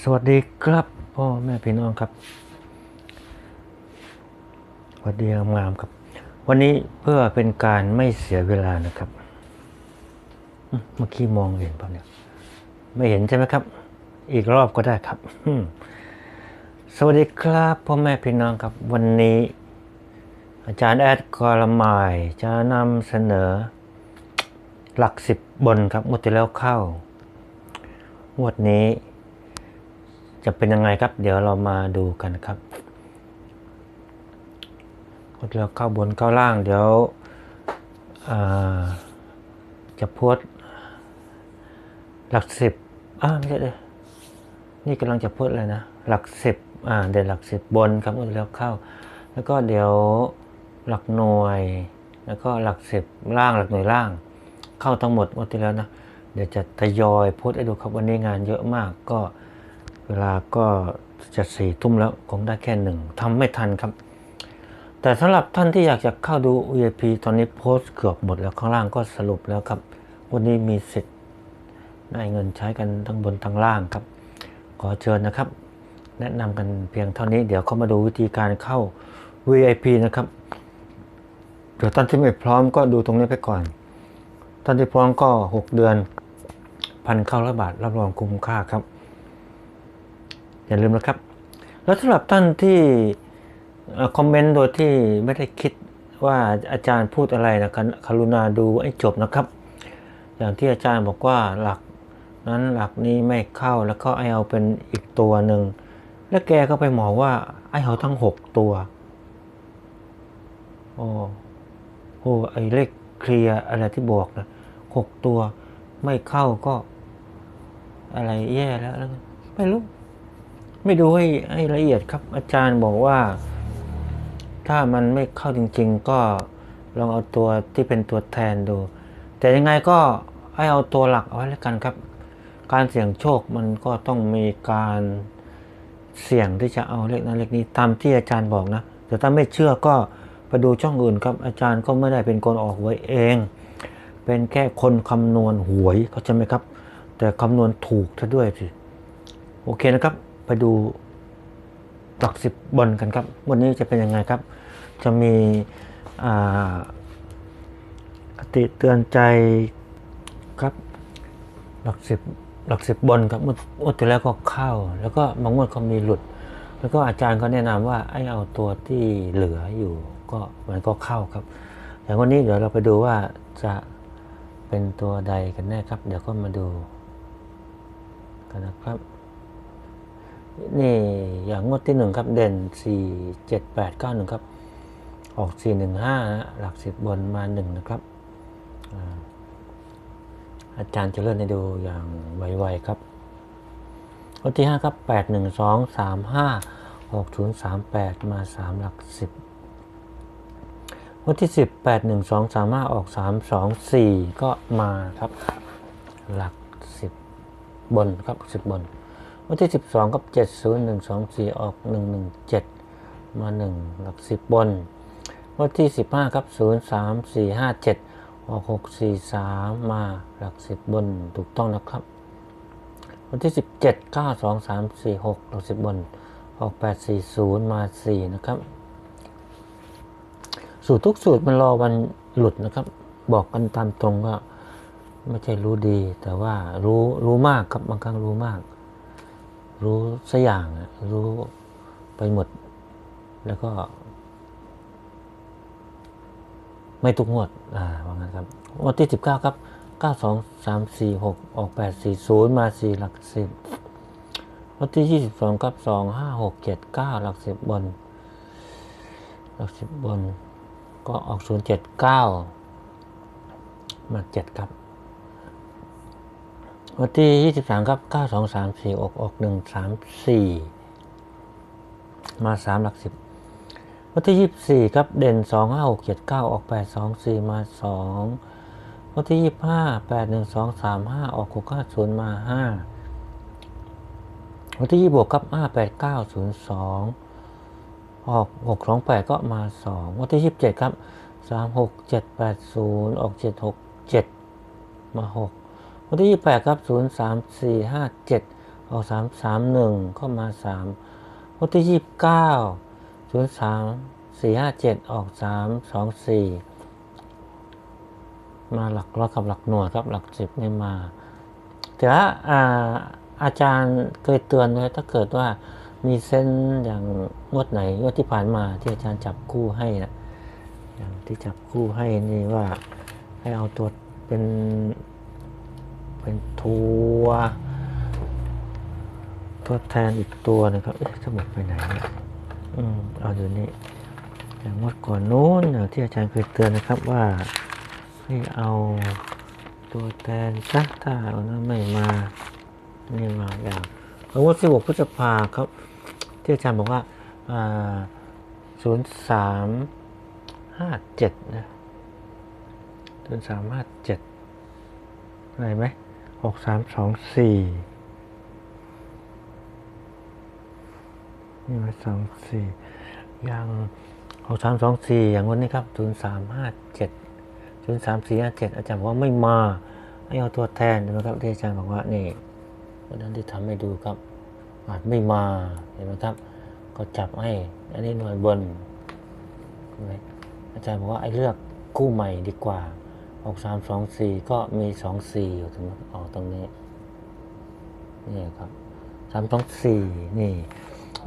สวัสดีครับพ่อแม่พี่น้องครับสวัสดีงามๆครับ วันนี้เพื่อเป็นการไม่เสียเวลานะครับเมื่อกี้มองเห็นเปล่าเนี่ยไม่เห็นใช่ไหมครับ อีกรอบก็ได้ครับสวัสดีครับพ่อแม่พี่น้องครับ วันนี้ อาจารย์แอดกอลมายจะนำเสนอ หลักสิบบนครับงวดที่แล้วเข้างวดนี้ จะเป็นยังไงครับ เดี๋ยวเรามาดูกันครับกดแล้วเข้าบนเข้าล่าง เดี๋ยวจะพสต์หลักสิบอ่าไม่ใช่เลยนี่กำลังจะพสต์อะไรนะ หลักสิบอ่าเด่นหลักสิบบนครับกดแล้วเข้า แล้วก็เดี๋ยวหลักหน่วย แล้วก็หลักสิบล่างหลักหน่วยล่าง เข้าทั้งหมดหมดที่แล้วนะเดี๋ยวจะทยอยพสต์ให้ดูครับวันนี้งานเยอะมากก็ เวลาก็จะสี่ทุ่มแล้วคงได้แค่หนึ่งทำไม่ทันครับ แต่สำหรับท่านที่อยากจะเข้าดู VIP ตอนนี้โพสต์เกือบหมดแล้วข้างล่างก็สรุปแล้วครับ วันนี้มีสิทธิ์ได้เงินใช้กันทั้งบนทั้งล่างครับ ขอเชิญนะครับ แนะนำกันเพียงเท่านี้เดี๋ยวเข้ามาดูวิธีการเข้า VIP นะครับเดี๋ยวท่านที่ไม่พร้อมก็ดูตรงนี้ไปก่อน ท่านที่พร้อมก็ 6 เดือนพันเข้าละบาทรับรองคุ้มค่าครับ อย่าลืมนะครับ แล้วสำหรับท่านที่คอมเมนต์โดยที่ไม่ได้คิดว่าอาจารย์พูดอะไรนะครับกรุณาดูให้จบนะครับ อย่างที่อาจารย์บอกว่าหลักนั้นหลักนี้ไม่เข้าแล้วก็ไอเอาเป็นอีกตัวหนึ่ง แล้วแกก็ไปหมอว่าไอเอาทั้งหกตัวโอ้โหไอเลขเคลียอะไรที่บอกนะหกตัวไม่เข้าก็ อะไรแย่แล้วแล้วไม่รู้ ไม่ดูให้ให้ละเอียดครับ อาจารย์บอกว่า ถ้ามันไม่เข้าจริง ๆ ก็ลองเอาตัวที่เป็นตัวแทนดู แต่ยังไงก็ให้เอาตัวหลักเอาไว้แล้วกันครับ การเสี่ยงโชคมันก็ต้องมีการเสี่ยงที่จะเอาเลขนั้นเลขนี้ตามที่อาจารย์บอกนะ แต่ถ้าไม่เชื่อก็ไปดูช่องอื่นครับ อาจารย์ก็ไม่ได้เป็นคนออกไว้เอง เป็นแค่คนคำนวณหวยเขาใช่ไหมครับ แต่คำนวณถูกซะด้วยสิโอเคนะครับ ไปดูหลักสิบบนกันครับ วันนี้จะเป็นยังไงครับ จะมีอ่าคติเตือนใจครับหลักสิบหลักสิบบนครับเมื่อเมื่อที่แล้วก็เข้า แล้วก็บางงวดก็มีหลุด แล้วก็อาจารย์ก็แนะนำว่าไอ้เอาตัวที่เหลืออยู่ก็มันก็เข้าครับอย่างวันนี้เดี๋ยวเราไปดูว่าจะเป็นตัวใดกันแน่ครับ เดี๋ยวก็มาดูกันนะครับ นี่อย่างงวดที่หนึ่งครับเด่นสี่เจ็ดแปดเก้าหนึ่งครับ ออกสี่หนึ่งห้าหลักสิบบนมาหนึ่งนะครับอาอาจารย์จะเลื่อนให้ดูอย่างไวๆครับงวดที่ห้าครับแปดหนึ่งสองสามห้าหกศูนย์สามแปดมาสามหลักสิบงวดที่สิบแปดหนึ่งสองสามห้าออกสามสองสี่ก็มาครับ หลักสิบบนครับสิบบน วันที่ 12 กับ 7 0 1 2 4 ออก 117 มา 1 หลัก 10 บน วันที่ 15ครับ 0 3 4 5 7 ออก 6 4 3 มาหลัก 10 บน ถูกต้องนะครับ วันที่ 17 9 2 3 4 6 หลัก 10 บน ออก 8 4 0 มา 4 นะครับ สูตรทุกสูตรมันรอวันหลุดนะครับ บอกกันตามตรงว่าไม่ใช่รู้ดี แต่ว่ารู้รู้มากครับบางครั้งรู้มาก รู้สักอย่างอะรู้ไปหมด แล้วก็ ไม่ทุกงวด อ่าว่างั้นครับวันที่สิบเก้าครับเก้าสองสามสี่หกออกแปดสี่ศูนย์มาสี่หลักสิบวันที่ยี่สิบสองครับสองห้าหกเจ็ดเก้าหลักสิบบน หลักสิบบน ก็ออกศูนย์เจ็ดเก้ามาเจ็ดครับ วันที่ 23 ครับ 9 2 3 4 ออกออก 1 3 4 มา 3 หลัก 10 วันที่ 24 ครับ เด่น 2 5 6 7 9 ออก 8 2 4 มา 2 วันที่ 25 8 1 2 3 5 ออก6 5 0มา 5 วันที่ 26 ครับ 5 8 9 0 2 ออก 6 2 8 ก็มา 2 วันที่ 27 ครับ 3 6 7 8 0 ออก 7 6 7 มา 6 วันที่ 28 ครับ 0 3 4 5 7 ออกสามสามหนึ่งเข้ามาสามวันที่ยี่สิบเก้าศูนย์สามสี่ห้าเจ็ดออกสามสองสี่มาหลักร้อยกับหลักหน่วยครับ หลักสิบไม่มา แต่ว่าอาจารย์เคยเตือนไว้ถ้าเกิดว่ามีเส้นอย่างงวดไหนงวดที่ผ่านมาที่อาจารย์จับคู่ให้นะอย่างที่จับคู่ให้นี่ว่าให้เอาตัวเป็น เป็นตัวตัวแทนอีกตัวนะครับ เอ๊ะสมุดไปไหนเนี่ยอืมเอาอยู่นี่อย่างงวดก่อนนู้นที่อาจารย์เคยเตือนนะครับว่าให้เอาตัวแทนซะถ้าเอานั้นไม่มานี่มาอย่างเอางวดสิบหกพฤษภาครับ ที่อาจารย์บอกว่าอ่าศูนย์สามห้าเจ็ดนะศูนย์สามห้าเจ็ดอะไรไหม หกสามสองสี่นี่มาสองสี่อย่างหกสามสองสี่อย่างวันนี้ครับศูนย์สามห้าเจ็ดศูนย์สามสี่ห้าเจ็ดอาจารย์บอกว่าไม่มาให้เอาตัวแทนนะครับที่อาจารย์บอกว่านี่วันนั้นที่ทำให้ดูครับ อาจไม่มาเห็นไหมครับ ก็จับให้ อันนี้หน่วยบนอาจารย์บอกว่าไอ้เลือกคู่ใหม่ดีกว่า ออกสามสองสี่ก็มีสองสี่อยู่ตรงออกตรงนี้นี่ครับสามสองสี่นี่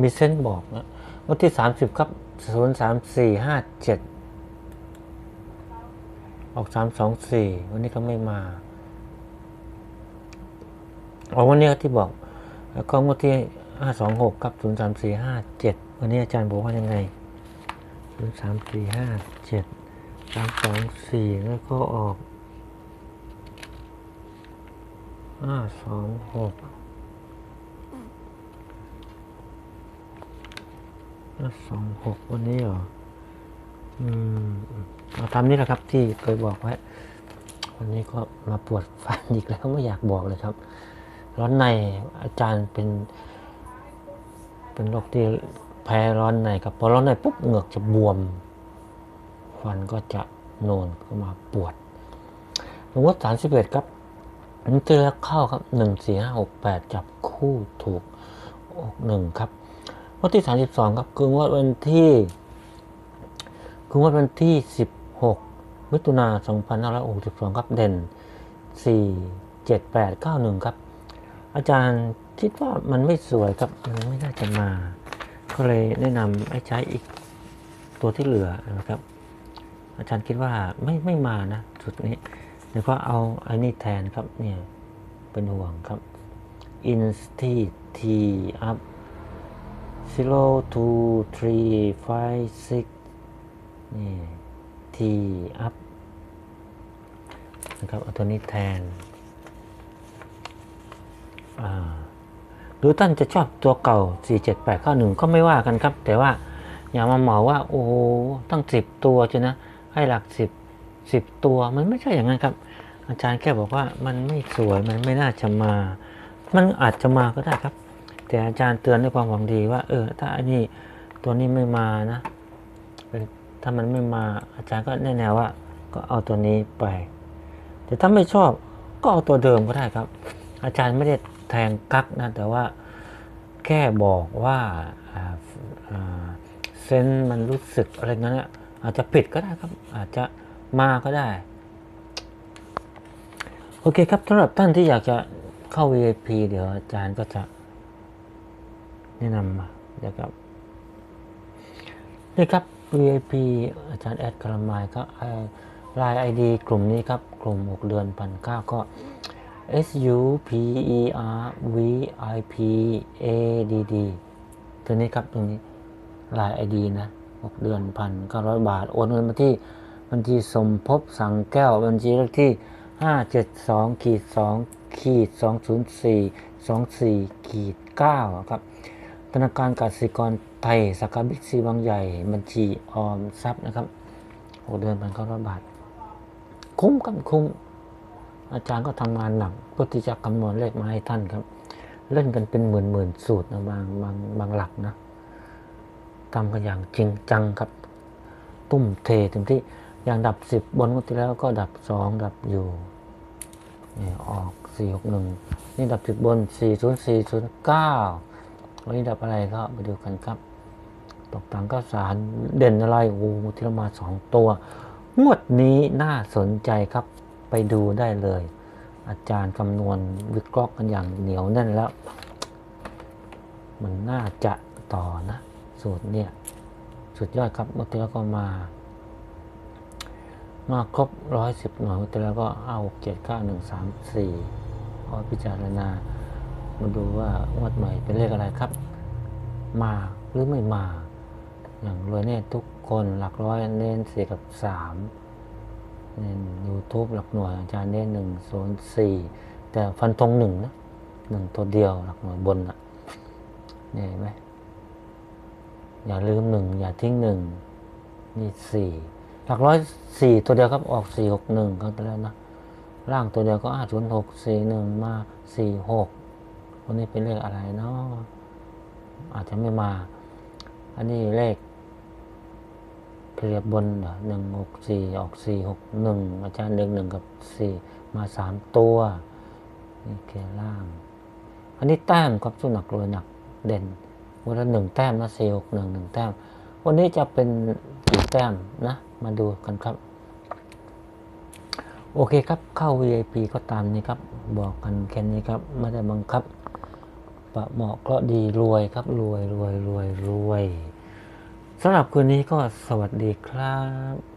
มีเส้นบอกนะวันที่สามสิบครับศูนย์สามสี่ห้าเจ็ดออกสามสองสี่วันนี้ก็ไม่มาออกวันนี้ที่บอก แล้วก็วันที่ห้าสองหกครับศูนย์สามสี่ห้าเจ็ดวันนี้อาจารย์บอกว่ายังไงศูนย์สามสี่ห้าเจ็ด สามสองสี่แล้วก็ออกห้าสองหกห้าสองหกวันนี้เหรอ อืมเอาทำนี่แหละครับที่เคยบอกไว้ วันนี้ก็มาปวดฟันอีกแล้วไม่อยากบอกเลยครับ ร้อนในอาจารย์เป็น เป็นโรคที่แพ้ร้อนในครับพอร้อนในปุ๊บเหงือกจะบวม ฟันก็จะโนนก็มาปวดหลวงพ่อสารสิบเอ็ดครับนี่เจอเข้าครับหนึ่งสี่ห้าหกแปดจับคู่ถูกอกหนึ่งครับวันที่สามสิบสองครับคืองวดวันที่คืองวดวันที่สิบหกมิถุนาสองพันห้าร้อยหกสิบสองครับเด่นสี่เจ็ดแปดเก้าหนึ่งครับ อาจารย์คิดว่ามันไม่สวยครับมันไม่น่าจะมา ก็เลยแนะนำให้ใช้อีกตัวที่เหลือนะครับ อาจารย์คิดว่าไม่ไม่มานะจุดนี้เดี๋ยวก็เอาไอ้นี่แทนครับเนี่ยเป็นห่วงครับ in t t up zero two three five six นี่ t up นะครับเอาตัวนี้แทนหรือท่านจะชอบตัวเก่า 47891 ก็ไม่ว่ากันครับ แต่ว่าอย่ามาเหมาว่า โอ้ตั้ง 10 ตัวจะนะ ให้หลัก10 10ตัวมันไม่ใช่อย่างนั้นครับ อาจารย์แค่บอกว่ามันไม่สวยมันไม่น่าจะมา มันอาจจะมาก็ได้ครับ แต่อาจารย์เตือนด้วยความหวังดีว่า เออ ถ้าอันนี้ตัวนี้ไม่มานะเป็นถ้ามันไม่มาอาจารย์ก็แนะแนวว่า ก็เอาตัวนี้ไป แต่ถ้าไม่ชอบก็เอาตัวเดิมก็ได้ครับ อาจารย์ไม่ได้แทงกักนะแต่ว่าแค่บอกว่าเซนมันรู้สึกอะไรเงั้น อาจจะผิดก็ได้ครับ อาจจะมาก็ได้ โอเคครับสำหรับท่านที่อยากจะเข้า VIP เดี๋ยวอาจารย์ก็จะ แนะนำมานะครับนี่ครับ VIP อาจารย์แอดคารามายก็ราย ID กลุ่มนี้ครับ กลุ่ม 6 เดือนพันเก้าก็ S U P E R V I P A D D ตัวนี้ครับ ตรงนี้ราย ID นะ 6 เดือนพันเก้าร้อยบาท โอนเงินมาที่บัญชีสมภพสังแก้ว บัญชีเลขที่ 572ขีด2ขีด204 24ขีด9ครับ ธนาคารกสิกรไทย สาขาบิ๊กซีบางใหญ่ บัญชีออมทรัพย์นะครับหกเดือนพันเก้าร้อยบาท คุ้มครับคุ้ม อาจารย์ก็ทำงานหนักเพื่อที่จะคำนวณเลขมาให้ท่านครับ เล่นกันเป็นหมื่นหมื่นสูตรนะบางบางบางหลักนะ ทำกันอย่างจริงจังครับ ตุ้มเทเต็มที่อย่างดับสิบบนงวดที่แล้วก็ดับสองดับอยู่นี่ออกสี่หกหนึ่งนี่ดับจุดบนสี่ศูนย์สี่ศูนย์เก้าวันนี้ดับอะไรก็ไปดูกันครับ ตกต่างก็สารเด่นอะไรโอ้โหที่เรามาสองตัว งวดนี้น่าสนใจครับไปดูได้เลย อาจารย์คำนวณวิเคราะห์กันอย่างเหนียวแน่นแล้ว มันน่าจะต่อนะ สูตรเนี่ยสุดยอดครับเมื่อที่แล้วก็มา มาครบร้อยสิบหน่วยเมื่อที่แล้วก็เอาเจ็ดเก้าหนึ่งสามสี่พอพิจารณามาดูว่างวดใหม่เป็นเลขอะไรครับ มาหรือไม่มา อย่างรวยแน่ทุกคนหลักร้อยเน้นสี่กับสามเน้นยูทูบหลักหน่วยอาจารย์เน้นหนึ่งศูนย์สี่แต่ฟันธงหนึ่งนะหนึ่งตัวเดียวหลักหน่วยบนอะเนี่ยเห็นไหม อย่าลืมหนึ่งอย่าทิ้งหนึ่งนี่สี่หลักร้อยสี่ตัวเดียวครับออกสี่หกหนึ่งครั้งแล้วนะล่างตัวเดียวก็อาศูนย์หกสี่หนึ่งมาสี่หกวันนี้เป็นเลขอะไรเนาะอาจจะไม่มา อันนี้เลขเคลียร์บนหนึ่งหกสี่ออกสี่หกหนึ่งอาจารย์เลือกหนึ่งกับสี่มาสามตัวนี่เคล่าง อันนี้แต้มครับสุนักรวยหนักเด่น วันละหนึ่งแต้มนะสี่หกหนึ่งหนึ่งแต้ม วันนี้จะเป็นกี่แต้มนะ มาดูกันครับ โอเคครับเข้า VIP ก็ตามนี้ครับ บอกกันแค่นี้ครับไม่ได้บังคับปะเหมาะก็ดีรวยครับรวยรวยรวยรวยสำหรับคืนนี้ก็สวัสดีครับ